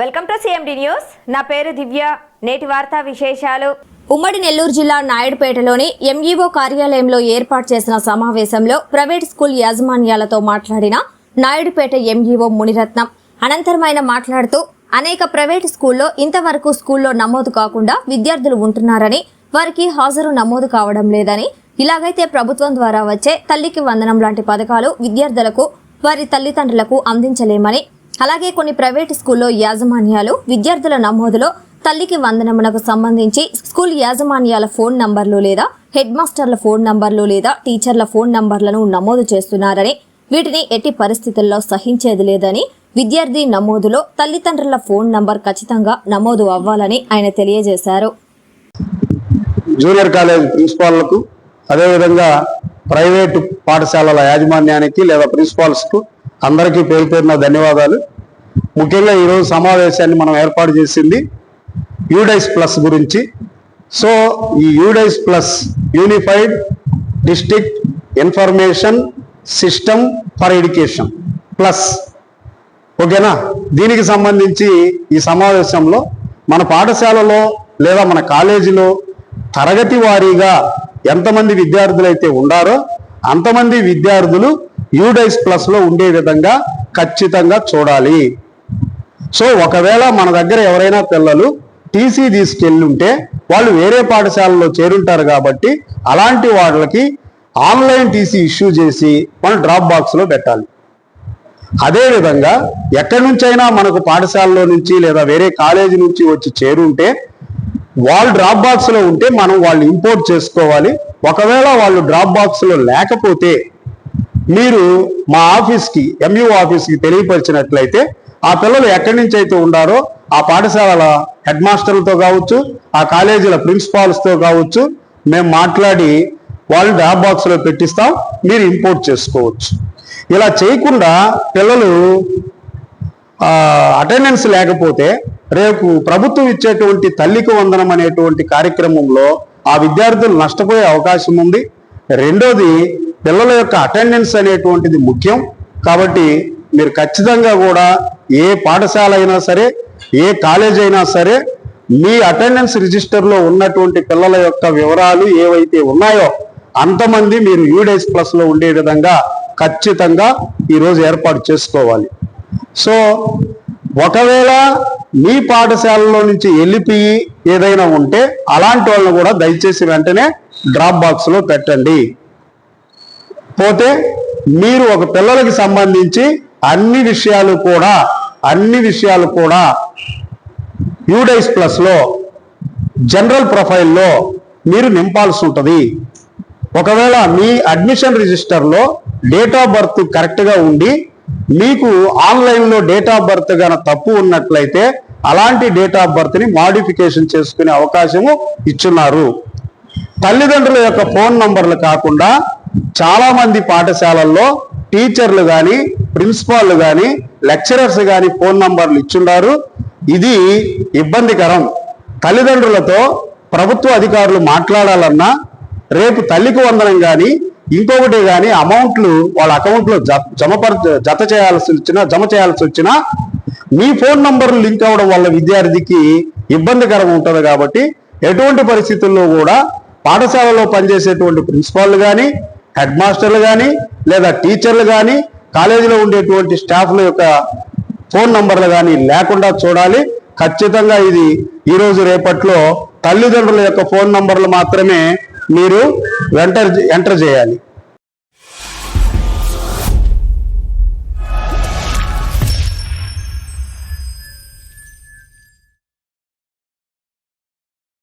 Welcome to CMD news నా పేరు దివ్య. నేటి వార్తా విశేషాలు. ఉమ్మడి నెల్లూరు జిల్లా నాయుడుపేటలోని ఎంఈఓ కార్యాలయంలో ఏర్పాటు చేసిన సమావేశంలో ప్రైవేట్ స్కూల్ యాజమాన్యాలతో మాట్లాడిన నాయుడుపేట ఎంఈఓ మునిరత్నం. అనంతరం ఆయన మాట్లాడుతూ అనేక ప్రైవేట్ స్కూల్లో ఇంతవరకు స్కూల్లో నమోదు కాకుండా విద్యార్థులు ఉంటున్నారని వారికి హాజరు నమోదు కావడం లేదని ఇలాగైతే ప్రభుత్వం ద్వారా వచ్చే తల్లికి వందనం లాంటి పథకాలు విద్యార్థులకు వారి తల్లిదండ్రులకు అందించలేమని అలాగే కొన్ని ప్రైవేట్ స్కూల్లో యాజమాన్యాలు విద్యార్థుల నమోదులో తల్లికి వందనమునకు సంబంధించి స్కూల్ యాజమాన్యాల ఫోన్ నంబర్లు లేదా హెడ్ మాస్టర్ల ఫోన్ నంబర్లు లేదా టీచర్ల ఫోన్ నంబర్లను నమోదు చేస్తున్నారని వీటిని ఎట్టి పరిస్థితుల్లో సహించేది లేదని విద్యార్థి నమోదులో తల్లిదండ్రుల ఫోన్ నంబర్ ఖచ్చితంగా నమోదు అవ్వాలని ఆయన తెలియజేశారు. జూనియర్ కాలేజ్ ప్రిన్సిపాల్లకు అదేవిధంగా ప్రైవేటు పాఠశాలల యాజమాన్యానికి లేదా ప్రిన్సిపాల్స్కు అందరికీ పేరు పేరున ధన్యవాదాలు. ముఖ్యంగా ఈరోజు సమావేశాన్ని మనం ఏర్పాటు చేసింది యూడైస్ ప్లస్ గురించి. సో ఈ UDISE plus unified district information system for education plus ఓకేనా? దీనికి సంబంధించి ఈ సమావేశంలో మన పాఠశాలలో లేదా మన కాలేజీలో తరగతి వారీగా ఎంతమంది విద్యార్థులు అయితే ఉండారో అంతమంది విద్యార్థులు యూడైస్ ప్లస్లో ఉండే విధంగా ఖచ్చితంగా చూడాలి. సో ఒకవేళ మన దగ్గర ఎవరైనా పిల్లలు టీసీ తీసుకెళ్ళుంటే వాళ్ళు వేరే పాఠశాలలో చేరుంటారు కాబట్టి అలాంటి వాళ్ళకి ఆన్లైన్ టీసీ ఇష్యూ చేసి మనం డ్రాప్ బాక్స్లో పెట్టాలి. అదేవిధంగా ఎక్కడి నుంచైనా మనకు పాఠశాలలో నుంచి లేదా వేరే కాలేజీ నుంచి వచ్చి చేరుంటే వాళ్ళు డ్రాప్ బాక్స్లో ఉంటే మనం వాళ్ళు ఇంపోర్ట్ చేసుకోవాలి. ఒకవేళ వాళ్ళు డ్రాప్ బాక్స్లో లేకపోతే మీరు మా ఆఫీస్కి ఎంయూ ఆఫీస్కి తెలియపరిచినట్లయితే ఆ పిల్లలు ఎక్కడి నుంచి అయితే ఉండారో ఆ పాఠశాలల హెడ్ మాస్టర్లతో కావచ్చు ఆ కాలేజీల ప్రిన్సిపాల్స్తో కావచ్చు మేము మాట్లాడి వాళ్ళు డ్రాప్ బాక్స్లో పెట్టిస్తాం మీరు ఇంపోర్ట్ చేసుకోవచ్చు. ఇలా చేయకుండా పిల్లలు అటెండెన్స్ లేకపోతే రేపు ప్రభుత్వం ఇచ్చేటువంటి తల్లికి వందనం అనేటువంటి కార్యక్రమంలో ఆ విద్యార్థులు నష్టపోయే అవకాశం ఉంది. రెండోది పిల్లల యొక్క అటెండెన్స్ అనేటువంటిది ముఖ్యం. కాబట్టి మీరు ఖచ్చితంగా కూడా ఏ పాఠశాల అయినా సరే ఏ కాలేజ్ అయినా సరే మీ అటెండెన్స్ రిజిస్టర్లో ఉన్నటువంటి పిల్లల యొక్క వివరాలు ఏవైతే ఉన్నాయో అంతమంది మీరు యూడేస్ ప్లస్లో ఉండే విధంగా ఖచ్చితంగా ఈరోజు ఏర్పాటు చేసుకోవాలి. సో ఒకవేళ మీ పాఠశాలలో నుంచి వెళ్ళిపోయి ఏదైనా ఉంటే అలాంటి వాళ్ళని కూడా దయచేసి వెంటనే డ్రాప్ బాక్స్లో పెట్టండి. పోతే మీరు ఒక పిల్లలకి సంబంధించి అన్ని విషయాలు కూడా అన్ని విషయాలు కూడా యూడైస్ ప్లస్లో జనరల్ ప్రొఫైల్లో మీరు నింపాల్సి ఉంటుంది. ఒకవేళ మీ అడ్మిషన్ రిజిస్టర్లో డేట్ ఆఫ్ బర్త్ కరెక్ట్గా ఉండి మీకు ఆన్లైన్లో డేట్ ఆఫ్ బర్త్ గన తప్పు ఉన్నట్లయితే అలాంటి డేట్ ఆఫ్ బర్త్ని మాడిఫికేషన్ చేసుకునే అవకాశము ఇచ్చున్నారు. తల్లిదండ్రుల యొక్క ఫోన్ నంబర్లు కాకుండా చాలా మంది పాఠశాలల్లో టీచర్లు కానీ ప్రిన్సిపాల్ కానీ లెక్చరర్స్ కానీ ఫోన్ నంబర్లు ఇచ్చున్నారు ఇది ఇబ్బందికరం. తల్లిదండ్రులతో ప్రభుత్వ అధికారులు మాట్లాడాలన్నా రేపు తల్లికి వందనం కానీ ఇంకొకటి కానీ అమౌంట్లు వాళ్ళ అకౌంట్లో జమపర జత చేయాల్సి వచ్చినా జమ చేయాల్సి వచ్చినా మీ ఫోన్ నంబర్లు లింక్ అవ్వడం వల్ల విద్యార్థికి ఇబ్బందికరం ఉంటుంది కాబట్టి ఎటువంటి పరిస్థితుల్లో కూడా పాఠశాలలో పనిచేసేటువంటి ప్రిన్సిపాల్ కానీ హెడ్ మాస్టర్లు కానీ లేదా టీచర్లు కానీ కాలేజీలో ఉండేటువంటి స్టాఫ్ల యొక్క ఫోన్ నంబర్లు కానీ లేకుండా చూడాలి. ఖచ్చితంగా ఇది ఈరోజు రేపట్లో తల్లిదండ్రుల యొక్క ఫోన్ నంబర్లు మాత్రమే మీరు ఎంటర్ ఎంటర్ చేయాలి.